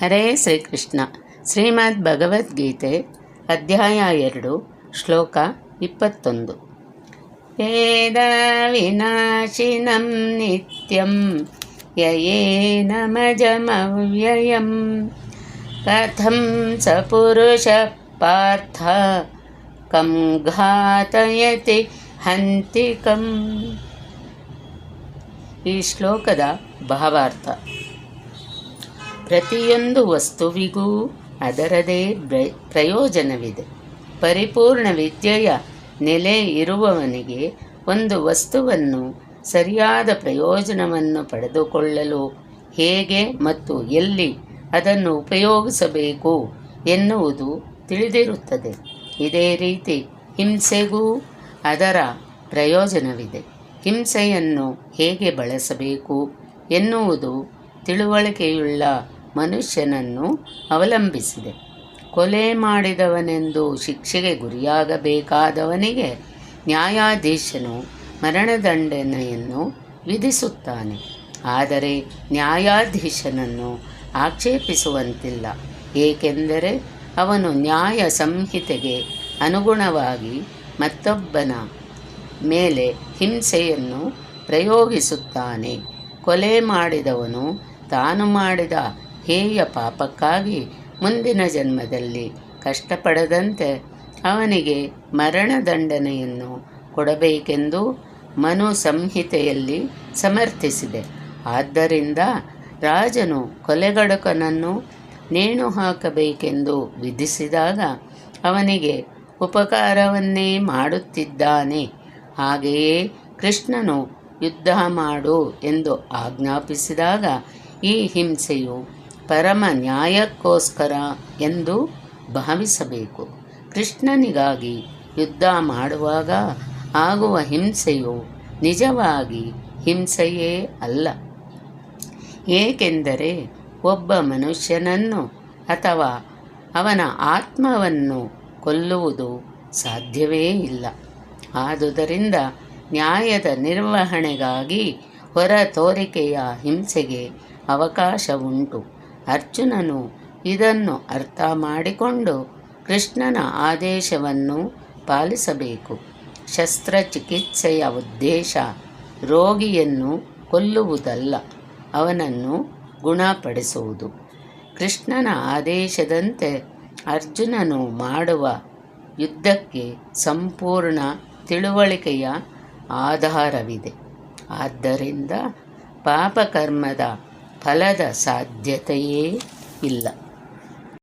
ಹರೇ ಶ್ರೀಕೃಷ್ಣ ಶ್ರೀಮದ್ ಭಗವದ್ಗೀತೆ ಅಧ್ಯಾಯ ಎರಡು ಶ್ಲೋಕ ಇಪ್ಪತ್ತೊಂದು ವೇದ ವಿನಾಶಿನಂ ನಿತ್ಯಂ ಯಯೇನಮಜಮವ್ಯಯಂ ಕಥಂ ಸ ಪುರುಷ ಪಾರ್ಥ ಕಂ ಘಾತಯತಿ ಹಂತಿಕಂ ಈ ಶ್ಲೋಕದ ಭಾವಾರ್ಥ ಪ್ರತಿಯೊಂದು ವಸ್ತುವಿಗೂ ಅದರದೇ ಪ್ರಯೋಜನವಿದೆ. ಪರಿಪೂರ್ಣ ವಿದ್ಯೆಯ ನೆಲೆ ಇರುವವನಿಗೆ ಒಂದು ವಸ್ತುವನ್ನು ಸರಿಯಾದ ಪ್ರಯೋಜನವನ್ನು ಪಡೆದುಕೊಳ್ಳಲು ಹೇಗೆ ಮತ್ತು ಎಲ್ಲಿ ಅದನ್ನು ಉಪಯೋಗಿಸಬೇಕು ಎನ್ನುವುದು ತಿಳಿದಿರುತ್ತದೆ. ಇದೇ ರೀತಿ ಹಿಂಸೆಗೂ ಅದರ ಪ್ರಯೋಜನವಿದೆ. ಹಿಂಸೆಯನ್ನು ಹೇಗೆ ಬಳಸಬೇಕು ಎನ್ನುವುದು ತಿಳುವಳಿಕೆಯುಳ್ಳ ಮನುಷ್ಯನನ್ನು ಅವಲಂಬಿಸಿದೆ. ಕೊಲೆ ಮಾಡಿದವನೆಂದು ಶಿಕ್ಷೆಗೆ ಗುರಿಯಾಗಬೇಕಾದವನಿಗೆ ನ್ಯಾಯಾಧೀಶನು ಮರಣದಂಡನೆಯನ್ನು ವಿಧಿಸುತ್ತಾನೆ. ಆದರೆ ನ್ಯಾಯಾಧೀಶನನ್ನು ಆಕ್ಷೇಪಿಸುವಂತಿಲ್ಲ. ಏಕೆಂದರೆ ಅವನು ನ್ಯಾಯ ಸಂಹಿತೆಗೆ ಅನುಗುಣವಾಗಿ ಮತ್ತೊಬ್ಬನ ಮೇಲೆ ಹಿಂಸೆಯನ್ನು ಪ್ರಯೋಗಿಸುತ್ತಾನೆ. ಕೊಲೆ ಮಾಡಿದವನು ತಾನು ಮಾಡಿದ ಹೇಯ ಪಾಪಕ್ಕಾಗಿ ಮುಂದಿನ ಜನ್ಮದಲ್ಲಿ ಕಷ್ಟಪಡದಂತೆ ಅವನಿಗೆ ಮರಣದಂಡನೆಯನ್ನು ಕೊಡಬೇಕೆಂದು ಮನು ಸಂಹಿತೆಯಲ್ಲಿ ಸಮರ್ಥಿಸಿದೆ. ಆದ್ದರಿಂದ ರಾಜನು ಕೊಲೆಗಡಕನನ್ನು ನೇಣು ಹಾಕಬೇಕೆಂದು ವಿಧಿಸಿದಾಗ ಅವನಿಗೆ ಉಪಕಾರವನ್ನೇ ಮಾಡುತ್ತಿದ್ದಾನೆ. ಹಾಗೆಯೇ ಕೃಷ್ಣನು ಯುದ್ಧ ಮಾಡು ಎಂದು ಆಜ್ಞಾಪಿಸಿದಾಗ ಈ ಹಿಂಸೆಯು ಪರಮ ನ್ಯಾಯಕ್ಕೋಸ್ಕರ ಎಂದು ಭಾವಿಸಬೇಕು. ಕೃಷ್ಣನಿಗಾಗಿ ಯುದ್ಧ ಮಾಡುವಾಗ ಆಗುವ ಹಿಂಸೆಯು ನಿಜವಾಗಿ ಹಿಂಸೆಯೇ ಅಲ್ಲ. ಏಕೆಂದರೆ ಒಬ್ಬ ಮನುಷ್ಯನನ್ನು ಅಥವಾ ಅವನ ಆತ್ಮವನ್ನು ಕೊಲ್ಲುವುದು ಸಾಧ್ಯವೇ ಇಲ್ಲ. ಆದುದರಿಂದ ನ್ಯಾಯದ ನಿರ್ವಹಣೆಗಾಗಿ ಹೊರ ತೋರಿಕೆಯ ಹಿಂಸೆಗೆ ಅವಕಾಶವುಂಟು. ಅರ್ಜುನನು ಇದನ್ನು ಅರ್ಥ ಮಾಡಿಕೊಂಡು ಕೃಷ್ಣನ ಆದೇಶವನ್ನು ಪಾಲಿಸಬೇಕು. ಶಸ್ತ್ರಚಿಕಿತ್ಸೆಯ ಉದ್ದೇಶ ರೋಗಿಯನ್ನು ಕೊಲ್ಲುವುದಲ್ಲ, ಅವನನ್ನು ಗುಣಪಡಿಸುವುದು. ಕೃಷ್ಣನ ಆದೇಶದಂತೆ ಅರ್ಜುನನು ಮಾಡುವ ಯುದ್ಧಕ್ಕೆ ಸಂಪೂರ್ಣ ತಿಳುವಳಿಕೆಯ ಆಧಾರವಿದೆ. ಆದ್ದರಿಂದ ಪಾಪಕರ್ಮದ ಫಲದ ಸಾಧ್ಯತೆಯೇ ಇಲ್ಲ.